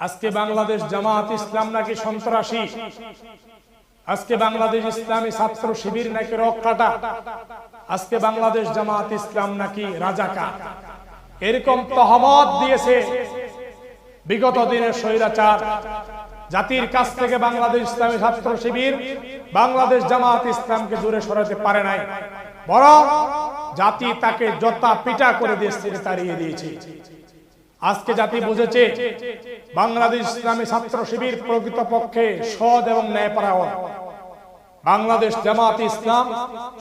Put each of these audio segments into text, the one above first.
আজকে বাংলাদেশ জামাত ইসলাম নাকি সন্ত্রাসী? আজকে বাংলাদেশ ইসলামী ছাত্র শিবির নাকি রক্ষাটা আজকে বাংলাদেশ জামাত ইসলাম নাকি রাজাকা এরকম তহমত দিয়েছে বিগত দিনের স্বৈরাচার। জাতির কাছ থেকে বাংলাদেশ ইসলামী ছাত্র শিবির বাংলাদেশ জামাত ইসলামকে দূরে সরাতে পারে নাই। বরং জাতি তাকে জতা পিটা করে দেশ থেকে তাড়িয়ে দিয়েছে। আজকে জাতি বুঝেছে, বাংলাদেশ ইসলামী ছাত্র শিবির প্রকৃতপক্ষে সৎ এবং ন্যায়পরায়ণ। বাংলাদেশ জামাত ইসলাম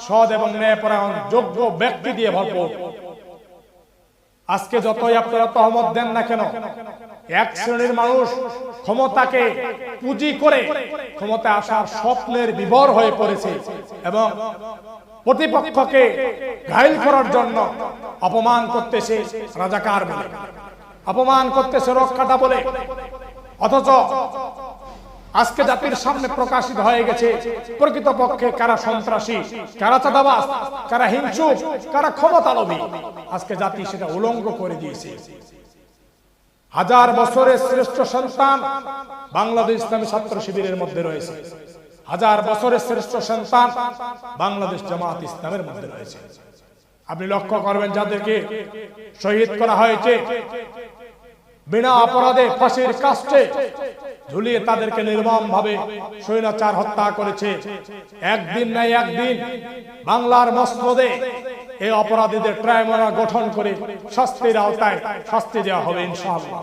সৎ এবং ন্যায়পরায়ণ, যোগ্য ব্যক্তি দিয়ে ভরপুর। আজকে যতই আপনারা তহমত দেন না কেন, এক শ্রেণির মানুষ ক্ষমতাকে পুঁজি করে ক্ষমতা আসার স্বপ্নের বিবর হয়ে পড়েছে এবং প্রতিপক্ষকে ঘাইল করার জন্য অপমান করতেছে রাজাকার অপমান করতেছে রক্ষাটা বলে। অথচ আজকে জাতির সামনে প্রকাশিত হয়ে গেছে প্রকৃতপক্ষে কারা সন্ত্রাসী, কারা চাঁদাবাজ, কারা হিংসুক কারা ক্ষমতালোভী। আজকে জাতি সেটা উলঙ্গ করে দিয়েছে। হাজার বছরের শ্রেষ্ঠ সন্তান বাংলাদেশ ইসলামী ছাত্র শিবিরের মধ্যে রয়েছে। হাজার বছরের শ্রেষ্ঠ সন্তান বাংলাদেশ জামাত ইসলামের মধ্যে রয়েছে। আপনি লক্ষ্য করবেন যাদেরকে শহীদ করা হয়েছে। বিনা অপরাধে ফাঁসির কাস্টে ঝুলিয়ে তাদেরকে নির্মম ভাবে স্বৈরাচার হত্যা করেছে। একদিন নাই একদিন বাংলার মসনদে এই অপরাধীদের ট্রাইব্যুনাল গঠন করে শাস্তির আওতায় শাস্তি দেওয়া হবে ইনশাআল্লাহ।